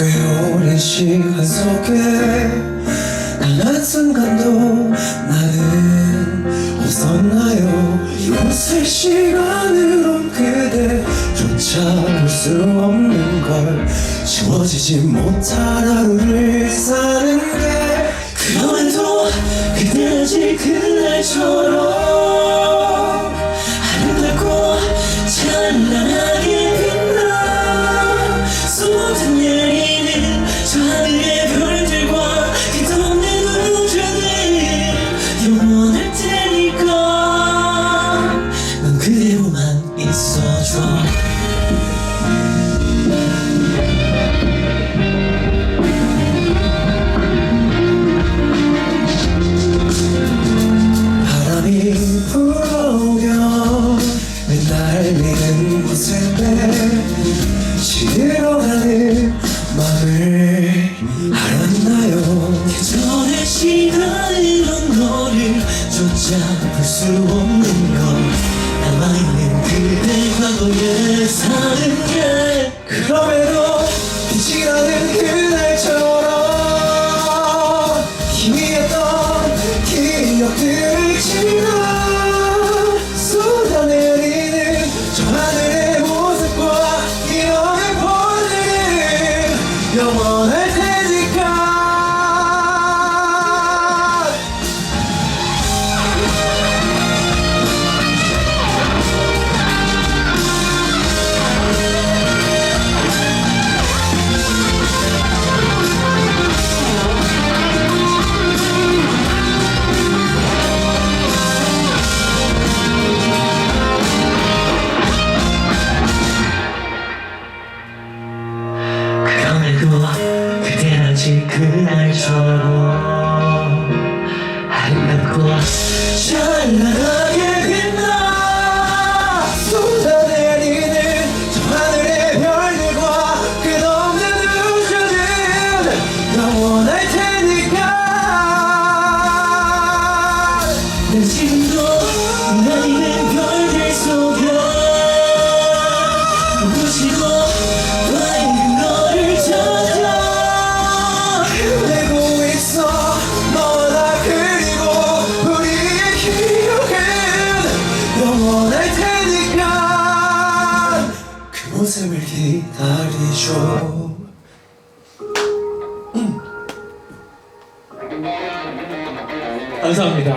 그 오랜 시간 속에 단 한순간도 나는 없었나요? 이곳의 시간으론 그대조차 볼 수 없는 걸 지워지지 못할 하루를 사는 게 그럼에도 그대 아직 그날처럼. 아 조차 볼수 그날처럼 아름답고 찬란하게 빛나 쏟아내리는 저 하늘의 별들과 끝없는 우주는 영원할 테니까. 난 지금도 나이 기다리죠 감사합니다.